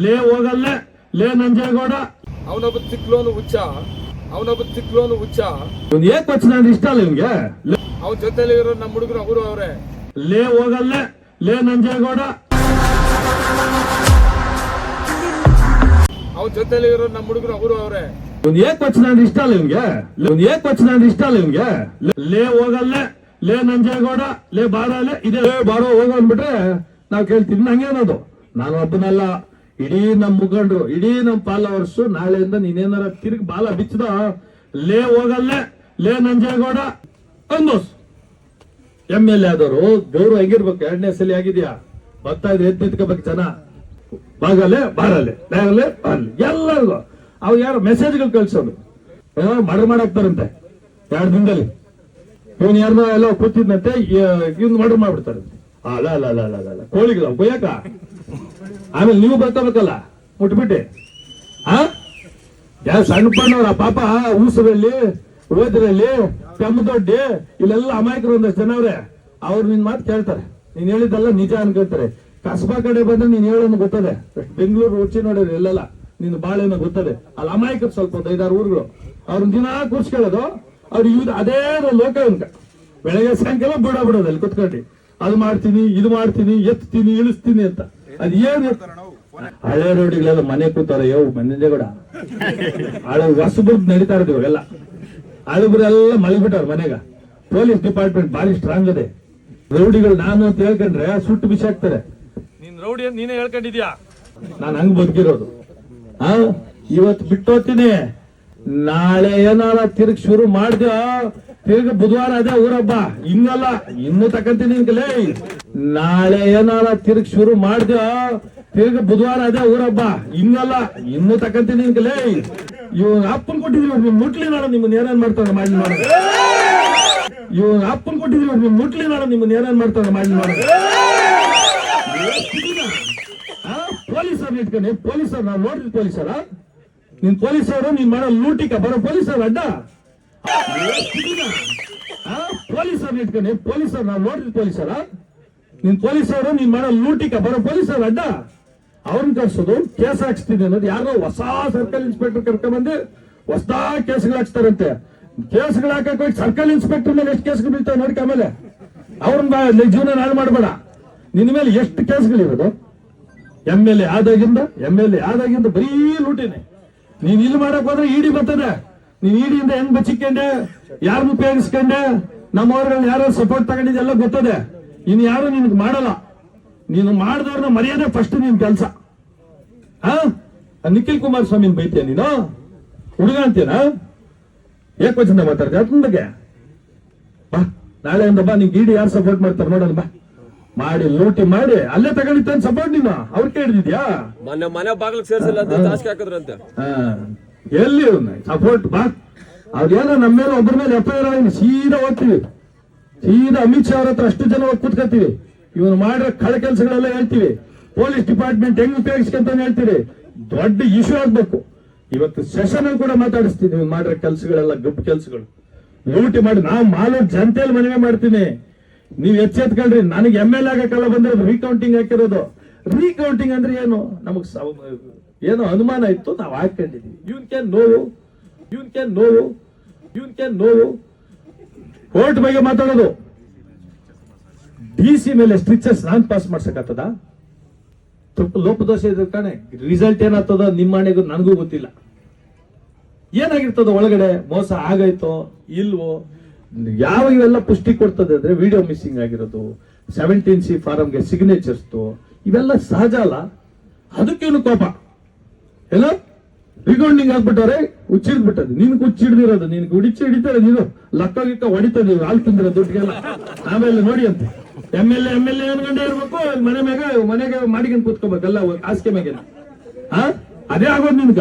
ಲೇ ಹೋಗಲ್ಲೇ. ಲೇ ನಂಜೇಗೌಡ. ಅವನೊಬ್ಬ ತಿಕ್ಲೋನು ಹುಚ್ಚ. ಅವನೊಬ್ಬ ತಿಕ್ಲೋನು ಹುಚ್ಚ. ಇವ್ನು ಏಕ್ ವಚನ ಅಂದ್ರೆ ಇಷ್ಟ ಅಲ್ಲ ನಿಮ್ಗೆ ಲೇ- ಅವನ ಜೊತೆಲಿ ಇರೋ ನಮ್ಮ ಹುಡುಗರು ಅವರು ಅವರೇ. ಲೇ ಹೋಗಲ್ಲೇ. ಲೇ ನಂಜೇಗೌಡ. ಅವನ ಜೊತೆಲಿ ಇರೋ ನಮ್ಮ ಹುಡುಗರು ಅವರು ಅವರೇ. ಇವ್ನು ಏಕ್ ವಚನ ಅಂದ್ರೆ ಇಷ್ಟ ಅಲ್ಲ ಲೇ ಇವ್ನು ಏಕ್ ವಚನ ಅಂದ್ರೆ ಇಷ್ಟ ಅಲ್ಲ ನಿಮ್ಗೆ ಲೇ- ಲೇ ಹೋಗಲ್ಲೇ. ಲೇ ನಂಜೇಗೌಡ. ಲೇ ಬಾರಲ್ಲೇ ಇದೆ ಲೇ ಬಾರೋ ಹೋಗೋ ಅಂದ್ಬಿಟ್ರೆ ನಾವ್ ಕೇಳ್ತೀವಿ. ನಂಗೆ ಅನ್ನೋದು ನಾನು ಒಬ್ಬನಲ್ಲ. ಇಡೀ ನಮ್ಮ ಮುಖಂಡ್ರು, ಇಡೀ ನಮ್ಮ ಫಾಲೋವರ್ಸ್ ನಾಳೆಯಿಂದ ನೀನೇನಾರ ತಿರುಗಿ ಬಾಲ ಬಿಚ್ಚದ? ಲೇ ಹೋಗಲ್ಲೇ, ಲೇ ನಂಜೇಗೌಡ. ಅಂದೋಸ್ ಎಂ ಎಲ್ ಎ ಆದವರು, ಗೌರವ ಹೆಂಗಿರ್ಬೇಕು? ಎರಡನೇ ಸಲ ಆಗಿದ್ಯಾ? ಬರ್ತಾ ಇದ್ರೆ ಎದ್ದು ನಿಂತ್ಕೋಬೇಕು ಜನ. ಬಾಗಲೆ ಬಾರಲೆ ಬಾಗಲೆ ಬಾರಲೆ ಎಲ್ಲರಿಗೂ. ಅವ್ ಯಾರು ಮೆಸೇಜ್ಗಳು ಕಳ್ಸೋದು ಮರ್ಡರ್ ಮಾಡಾಕ್ತಾರಂತೆ. ಎರಡು ದಿನದಲ್ಲಿ. ಇವನ್ ಯಾರ ಎಲ್ಲ ಕೂತಿದ್ನಂತೆ ಇವ್ನು ಮರ್ಡರ್ ಮಾಡ್ಬಿಡ್ತಾರಂತೆ. ಅಲ್ಲ ಅಲ್ಲ ಅಲ್ಲ ಅಲ್ಲ ಅಲ್ಲ ಕೋಳಿಗಳ ಕೊಯ್ಯಕ ಆಮೇಲೆ ನೀವು ಬರ್ಕೋಬೇಕಲ್ಲ, ಮುಟ್ಬಿಟ್ಟೆ. ಆ? ಯಾವ ಸಣ್ಣ ಪಾಪ, ಊಸರಲ್ಲಿ ಓದ್ರಲ್ಲಿ ಕೆಮ್ಮದೊಡ್ಡಿ ಇಲ್ಲೆಲ್ಲ ಅಮಾಯಕರು ಒಂದಷ್ಟು ಜನ ಅವ್ರೆ. ಅವ್ರು ನಿನ್ ಮಾತು ಕೇಳ್ತಾರೆ. ನೀನ್ ಹೇಳಿದ್ದೆಲ್ಲ ನಿಜ ಅನ್ಕೊಂತಾರೆ. ಕಸಬಾ ಕಡೆ ಬಂದ್ರೆ ನೀನ್ ಹೇಳೋನು ಗೊತ್ತದೆ. ಬೆಂಗಳೂರು ರುಚಿ ನೋಡಿದ್ರೆ ಇಲ್ಲೆಲ್ಲ ನಿನ್ ಬಾಳೆನ ಗೊತ್ತದೆ. ಅಲ್ಲಿ ಅಮಾಯಕರು ಸ್ವಲ್ಪ ಐದಾರು ಊರುಗಳು. ಅವ್ರನ್ನ ದಿನ ಕೂರ್ಸ್ಕೊಳ್ಳೋದು ಅವ್ರು ಇವ್ ಅದೇ ಲೋಕ ಅನ್ಕ ಬೆಳಗ್ಗೆ ಸಾಯಂಕಾಲ ಬಿಡ ಬಿಡೋದಲ್ಲಿ ಕುತ್ಕೊಂಡು. ಅದು ಮಾಡ್ತೀನಿ, ಇದು ಮಾಡ್ತೀನಿ, ಎತ್ತೀನಿ, ಇಳಿಸ್ತೀನಿ ಅಂತ. ಅದ್ ಏನ್ ಹಳೆ ರೋಡಿಗಳೆಲ್ಲ ಮನೆ ಕೂತಾರ ಯೋ ಮಂಜೇಗೌಡ ಹಳೆ ಹೊಸಬರ್ಗ್ ನಡೀತಾ ಇರೋದು ಇವಾಗೆಲ್ಲ. ಹಳಬ್ರೆಲ್ಲ ಬಿಟ್ಟವ್ರ ಮನೆಗ. ಪೊಲೀಸ್ ಡಿಪಾರ್ಟ್ಮೆಂಟ್ ಭಾರಿ ಸ್ಟ್ರಾಂಗ್ ಇದೆ. ರೌಡಿಗಳು ನಾನು ಅಂತ ಹೇಳ್ಕೊಂಡ್ರೆ ಸುಟ್ಟು ಬಿಸಾಕ್ತಾರೆ ನೀನ್ ರೌಡಿ ಅಂತ ನೀನೇ ಹೇಳ್ಕೊಂಡಿದ್ಯಾ? ನಾನು ಹಂಗ ಬದುಕಿರೋದು. ಆ? ಇವತ್ತು ಬಿಟ್ಟೋತೀನಿ ನಾಳೆ ಏನಾರ ತಿರ್ಗ್ ಶುರು ಮಾಡ್ದ ತಿರ್ಗ ಬುಧವಾರ ಅದೇ ಊರಬ್ಬ. ಇನ್ನಲ್ಲ ಇನ್ನು ತಕಂತೀನಿ ನಿನ್ಕಲೇ ನಾಳೆ ಏನಾರ ತಿರ್ಗ್ ಶುರು ಮಾಡ್ದ, ತಿರ್ಗ ಬುಧವಾರ ಅದೇ ಊರಬ್ಬ. ಇನ್ನಲ್ಲ, ಇನ್ನು ತಕಂತೀನಿ ನಿನ್ಕಲೇ ಇವ್ ಅಪ್ಪನ್ ಕೊಟ್ಟಿದ್ವಿ ನಿಮ್ ಮುಟ್ಲಿ ನಾಳೆ ನಿಮ್ಮನ್ನ ಏನೇನ್ ಮಾಡ್ತಾರೆ ಮಾಡಿ ಮಾಡ ಇವ್ ಅಪ್ಪನ್ ಕೊಟ್ಟಿದ್ವಿ ನಿಮ್ ಮುಟ್ಲಿ ನಾಳೆ ನಿಮ್ಮನ್ನ ಏನೇನ್ ಮಾಡ್ತಾರ ಮಾಡಿ ಮಾಡ ಪೊಲೀಸರ್ ಇಟ್ಕೊಂಡು ಪೊಲೀಸರ್ ನಾವು ನೋಡ್ರಿ ಪೊಲೀಸರ. ನಿನ್ ಪೊಲೀಸರು ನೀನ್ ಮಾಡೋ ಲೂಟಿಕ, ಬರೋ ಪೊಲೀಸರ್ ಅಡ್ಡ. ಪೊಲೀಸರ್ ಇಟ್ಕೊಂಡು ಪೊಲೀಸರ್ ನಾವು ನೋಡ್ರಿ ಪೊಲೀಸರ. ನಿನ್ ಪೊಲೀಸರು ನೀನ್ ಮಾಡೋ ಲೂಟಿಕ ಬರೋ ಪೊಲೀಸರು ಅಡ್ಡ. ಅವ್ರನ್ನ ಕರ್ಸೋದು, ಕೇಸ್ ಹಾಕ್ಸ್ತೀನಿ ಅನ್ನೋದು ಯಾರೋ ಹೊಸ ಸರ್ಕಲ್ ಇನ್ಸ್ಪೆಕ್ಟರ್ ಕರ್ಕೊಂಡ್ಬಂದು ಹೊಸ ಕೇಸ್ಗಳು ಹಾಕ್ಸ್ತಾರಂತೆ. ಕೇಸ್ಗಳು ಹಾಕಕ್ ಹೋಗಿ ಸರ್ಕಲ್ ಇನ್ಸ್ಪೆಕ್ಟರ್ ಮೇಲೆ ಎಷ್ಟು ಕೇಸ್ಗಳು ಬೀಳ್ತಾವೆ ನೋಡಿ ಆಮೇಲೆ. ಅವ್ರನ್ನ ಜೀವನ ಹಾಳು ಮಾಡಬೇಡ. ನಿನ್ನ ಮೇಲೆ ಎಷ್ಟು ಕೇಸ್ಗಳಿರೋದು ಎಂ ಎಲ್ ಎ ಆದಾಗಿಂದ ಎಂ ಎಲ್ ಎ ಆದಾಗಿಂದ ಬರೀ ಲೂಟಿನಿ. ನೀನ್ ಇಲ್ಲಿ ಮಾಡಕ್ ಹೋದ್ರೆ ಇಡಿ ಬರ್ತದೆ. ನೀನ್ ಇಡಿಯಿಂದ ಹೆಂಗ್ ಬಚ್ಚಿಕೊಂಡೆ? ಯಾರನ್ನ ಉಪಯೋಗಿಸ್ಕೊಂಡೆ? ನಮ್ಮವ್ರಲ್ಲಿ ಯಾರು ಸಪೋರ್ಟ್ ತಗೊಂಡಿದ್ದೆಲ್ಲ ಗೊತ್ತದೆ. ಇನ್ ಯಾರು ನಿನ್ಗೆ ಮಾಡಲ್ಲ? ನೀನು ಮಾಡಿದವ್ರನ್ನ ಮರ್ಯಾದೆ ಫಸ್ಟ್ ನಿನ್ ಕೆಲಸ. ಆ ನಿಖಿಲ್ ಕುಮಾರಸ್ವಾಮಿನ ಬೈತೀಯ ನೀನು? ಹುಡುಗ ಅಂತೀಯನ? ಏಕ ವಚನ ಮಾತಾಡ್ತೀಯ ಅದ್ರ ಬಗ್ಗೆ? ಬಾ ನಾಳೆಯಿಂದ ಬಾ ನಿಮ್ಗೆ ಇಡಿ ಯಾರು ಸಪೋರ್ಟ್ ಮಾಡ್ತಾರೆ ನೋಡೋಣ ಬಾ. ಮಾಡಿ ಲೂಟಿ ಮಾಡಿ ಅಲ್ಲೇ ತಗೊಂಡಿತ್ತ ಸಪೋರ್ಟ್ ನೀನು? ಅವ್ರ ಕೇಳಿದ್ಯಾ ಮೊನ್ನೆ ಮನೆ ಬಾಗಿಲಿಗೆ ಸೇರ್ಸಿಲ್ಲ ಅಂತ ಹಾಕಿದ್ರಂತೆ. ಎಲ್ಲಿ ಸಪೋರ್ಟ್ ಬಾ. ಅವ್ರೇನೋ ನಮ್ಮ ಮೇಲೆ ಒಬ್ಬರ ಮೇಲೆ ಎಫ್ ಐ ಆರ್ ಸೀದಾ ಹೋಗ್ತೀವಿ ಸೀದಾ ಅಮಿತ್ ಶಾ ಅವ್ರ ಹತ್ರ ಅಷ್ಟು ಜನ ಕೂತ್ಕೊತೀವಿ ಇವನು ಮಾಡಿರೋ ಕಳೆ ಕೆಲಸಗಳೆಲ್ಲ ಹೇಳ್ತೀವಿ. ಪೊಲೀಸ್ ಡಿಪಾರ್ಟ್ಮೆಂಟ್ ಹೆಂಗ್ ಉಪಯೋಗಿಸ್ಕೊಂತ ಹೇಳ್ತೀವಿ. ದೊಡ್ಡ ಇಶ್ಯೂ ಆಗ್ಬೇಕು. ಇವತ್ತು ಸೆಷನ್ ಕೂಡ ಮಾತಾಡಿಸ್ತೀನಿ. ನೀವು ಮಾಡಿರೋ ಕೆಲಸಗಳೆಲ್ಲ ಗಬ್ಬು ಕೆಲಸಗಳು. ಲೂಟಿ ಮಾಡಿ, ನಾವು ಮಾಲೋ ಜನತೆಯಲ್ಲಿ ಮನವಿ ಮಾಡ್ತೀನಿ. ನೀವು ಎಚ್ಚೆತ್ಕೊಳ್ರಿ. ನನಗೆ ಎಂ ಎಲ್ ಆಗಕ್ಕೆಲ್ಲ ಬಂದಿರೋದು ರೀಕೌಂಟಿಂಗ್ ಹಾಕಿರೋದು. ರೀಕೌಂಟಿಂಗ್ ಅಂದ್ರೆ ಏನು? ನಮಗ್ ಏನೋ ಅನುಮಾನ ಇತ್ತು, ನಾವು ಹಾಕೊಂಡಿದ್ವಿ ಇವನ್ ಕ್ಯಾನ್ ನೋವು, ಇವನ್ ಕ್ಯಾನ್ ನೋವು ಕ್ಯಾನ್ ನೋವು. ಕೋರ್ಟ್ ಬಗ್ಗೆ ಮಾತಾಡೋದು. ಡಿ ಸಿ ಮೇಲೆ ಸ್ಟ್ರಿಚರ್ಸ್ ನಾನ್ ಪಾಸ್ ಮಾಡ್ಸಕತ್ತದ ಸ್ವಲ್ಪ ಲೋಪದೋಷ ಇದ್ರ ಕಾಣೆ. ರಿಸಲ್ಟ್ ಏನಾಗ್ತದ ನಿಮ್ಮ ಹಣೆಗೂ ನನಗೂ ಗೊತ್ತಿಲ್ಲ. ಏನಾಗಿರ್ತದ ಒಳಗಡೆ ಮೋಸ ಆಗೈತೋ ಇಲ್ವೋ, ಯಾವ ಇವೆಲ್ಲ ಪುಷ್ಟಿ ಕೊಡ್ತದೆ ಅಂದ್ರೆ ವಿಡಿಯೋ ಮಿಸ್ಸಿಂಗ್ ಆಗಿರೋದು ಸೆವೆಂಟೀನ್ ಸಿ ಫಾರಂಗೆ ಸಿಗ್ನೇಚರ್ಸ್ ಇವೆಲ್ಲ ಸಹಜ ಅಲ್ಲ. ಅದಕ್ಕೇನು ಕೋಪ? ಎಲ್ಲ ರಿಗೌಂಡಿಂಗ್ ಆಗ್ಬಿಟ್ಟವ್ರೆ. ಹುಚ್ಚಿಡ್ ಬಿಟ್ಟದ್ದು ನಿನ್ ಹುಚ್ಚಿಡ್ದಿರೋದು ನಿನ್ ಹುಡಿಚಿ ಹಿಡಿತಾರೆ ನೀನು. ಲಕ್ಕ ಗಿಕ್ಕ ಹೊಡಿತದೆ ನೀವು ಹಾಲು ತಿಂದಿರೋ ದುಡ್ಡಿಗೆಲ್ಲ. ಆಮೇಲೆ ನೋಡಿ ಅಂತ M L M L A ಅನ್ಕೊಂಡೇ ಇರ್ಬೇಕು ಮನೆ ಮ್ಯಾಗ ಮನೆಗೆ ಮಾಡಿಕೊಂಡು ಕೂತ್ಕೋಬೇಕಲ್ಲ ಹಾಸಿಗೆ ಮ್ಯಾಗ ಹಾ ಅದೇ ಆಗೋದು ನಿನ್ಗ.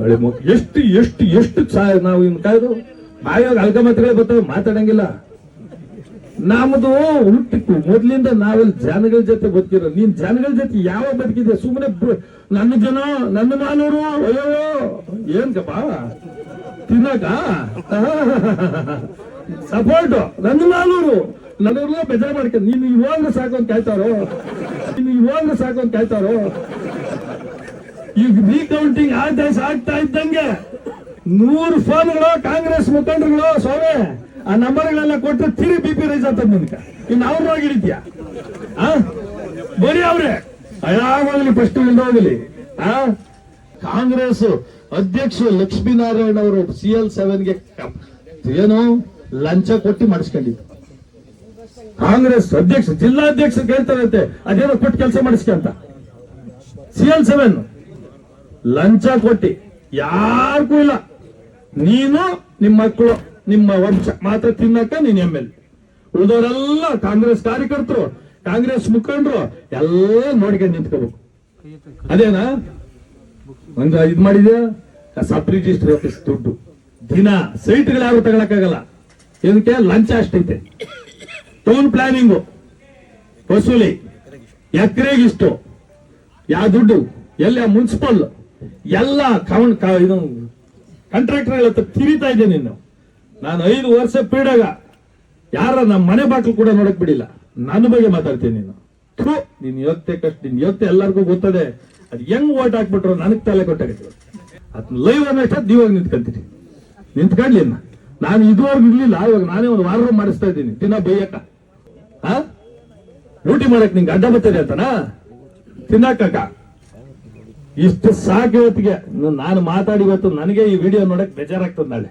ಒಳ್ಳೆ. ಎಷ್ಟು ಎಷ್ಟು ಎಷ್ಟು ನಾವು ಇನ್ ಕಾಯ್ದು ಬಾಯಾಗ ಮಾತ್ರ ಬರ್ತಾವೆ ಮಾತಾಡಂಗಿಲ್ಲ. ನಮ್ದು ಹುಟ್ಟಿತ್ತು. ಮೊದ್ಲಿಂದ ನಾವೆಲ್ಲಿ ಜನಗಳ ಜೊತೆ ಬದುಕಿರೋ ನೀನ್ ಜನಗಳ ಜೊತೆ ಯಾವ ಬದುಕಿದೆ ಸುಮ್ಮನೆ ನನ್ನ ಜನ, ನನ್ನ ಮಾನವರು ಅಯ್ಯೋ ಏನ್ ಗಪ್ಪ? ತಿನ್ನಕ ಸಪೋರ್ಟ್ ನನ್ನ ಮಾನವರು. ನನ್ನ ಬೇಜಾರ್ ಮಾಡ್ಕ, ನೀನು ಇವಾಗ ಸಾಕು ಅಂತ ಕಾಯ್ತಾರೋ ನೀನು ಇವಾಗ ಸಾಕು ಅಂತ ಕಾಯ್ತಾರೋ ಈಗ ರೀಕೌಂಟಿಂಗ್ ದೇಶ ಆಗ್ತಾ ಇದ್ದಂಗೆ ನೂರು ಫೋನ್ಗಳು ಕಾಂಗ್ರೆಸ್ ಮುಖಂಡರುಗಳು, ಸ್ವಾಮಿ. ಆ ನಂಬರ್ಗಳೆಲ್ಲ ಕೊಟ್ಟು ತಿರಿ ಬಿ ಪಿ ರೈಸ್ ಆಗ್ತದ ನಿನ್ಕ ಇನ್ನು ಅವ್ರ ಹೋಗಿಡಿದ್ಯಾ ಆ? ಬರೀ ಅವ್ರೆ. ಯಾವಾಗಲಿ ಫಸ್ಟ್ ಇಲ್ಲ ಹೋಗಲಿ ಆ? ಕಾಂಗ್ರೆಸ್ ಅಧ್ಯಕ್ಷ ಲಕ್ಷ್ಮೀನಾರಾಯಣ ಅವರು ಸಿ ಎಲ್ ಸೆವೆನ್ಗೆ ಏನು ಲಂಚ ಕೊಟ್ಟು ಮಾಡಿಸ್ಕೊಂಡಿದ್ರು. ಕಾಂಗ್ರೆಸ್ ಅಧ್ಯಕ್ಷ ಜಿಲ್ಲಾಧ್ಯಕ್ಷ ಕೇಳ್ತಾರಂತೆ ಅದೇನೋ ಕೊಟ್ಟು ಕೆಲಸ ಮಾಡಿಸ್ಕೊಂತ ಸಿ ಎಲ್ ಸೆವೆನ್ ಲಂಚ ಕೊಟ್ಟಿ. ಯಾರಿಗೂ ಇಲ್ಲ. ನೀನು ನಿಮ್ಮ ಮಕ್ಕಳು. ನಿಮ್ಮ ವಂಶ ಮಾತ್ರ ತಿನ್ನಕ ನೀನ್ ಎಂ ಎಲ್ ಉಳಿದವರೆಲ್ಲ ಕಾಂಗ್ರೆಸ್ ಕಾರ್ಯಕರ್ತರು, ಕಾಂಗ್ರೆಸ್ ಮುಖಂಡರು ಎಲ್ಲ ನೋಡ್ಕೊಂಡು ನಿಂತ್ಕೋಬೇಕು. ಅದೇನಾ? ಒಂದು ಇದ್ ಮಾಡಿದ್ಯಾ? ಸಬ್ ರಿಜಿಸ್ಟರ್ ಆಫೀಸ್ ದುಡ್ಡು. ದಿನ ಸೈಟ್ಗಳು ಯಾರು ತಗೊಳಕ್ಕಾಗಲ್ಲ. ಇದಕ್ಕೆ ಲಂಚ ಅಷ್ಟೈತೆ. Town planning. ವಸೂಲಿ. ಎಕರೆಗಿಷ್ಟು. ಯಾವ ದುಡ್ಡು? ಎಲ್ಲ? ಮುನ್ಸಿಪಲ್. ಎಲ್ಲ ಕೌಂಟ್ ಇದು ಕಾಂಟ್ರಾಕ್ಟರ್ ತಿರಿತಾ ಇದ್ದೆ ನೀನು ನಾನು ಐದು ವರ್ಷ ಪೀಡಾಗ ಯಾರ ನಮ್ಮ ಮನೆ ಬಾಟ್ಲು ಕೂಡ ನೋಡಕ್ ಬಿಡಿಲ್ಲ. ನನ್ನ ಬಗ್ಗೆ ಮಾತಾಡ್ತೀನಿ ನೀನು. ನಿನ್ ಯೋಗ್ಯತೆ ಕಷ್ಟ, ನಿನ್ ಯೋಗ್ಯತೆ ಎಲ್ಲರಿಗೂ ಗೊತ್ತದೆ. ಅದು ಹೆಂಗ್ ಓಟ್ ಹಾಕ್ಬಿಟ್ರು ನನಗ್ ತಲೆ ಕೊಟ್ಟಾಗಿತ್ತು. ಅದ್ ಲೈವ್ ಅನ್ನೋಷ್ಟ ನೀವಾಗ ನಿಂತ್ಕೊಂತೀನಿ. ನಿಂತ್ಕೊಂಡ್ಲಿ ಇನ್ನ. ನಾನು ಇದುವರೆಗೂ ಇರ್ಲಿಲ್ಲ, ಇವಾಗ ನಾನೇ ಒಂದು ವಾರ ಮಾಡಿಸ್ತಾ ಇದ್ದೀನಿ. ತಿನ್ನ ಬೈಯಕ್ಕ. ಹಾ ಡ್ಯೂಟಿ ಮಾಡಕ್ ನಿಂಗೆ ಅಡ್ಡ ಬರ್ತದೆ ಅಂತನಾ? ತಿನ್ನಕ್ಕ ಇಷ್ಟು ಸಾಕು ಇವತ್ತಿಗೆ. ನಾನು ಮಾತಾಡಿ ಇವತ್ತು ನನಗೆ ಈ ವಿಡಿಯೋ ನೋಡಕ್ ಬೇಜಾರಾಗ್ತದೆ ನಾಳೆ.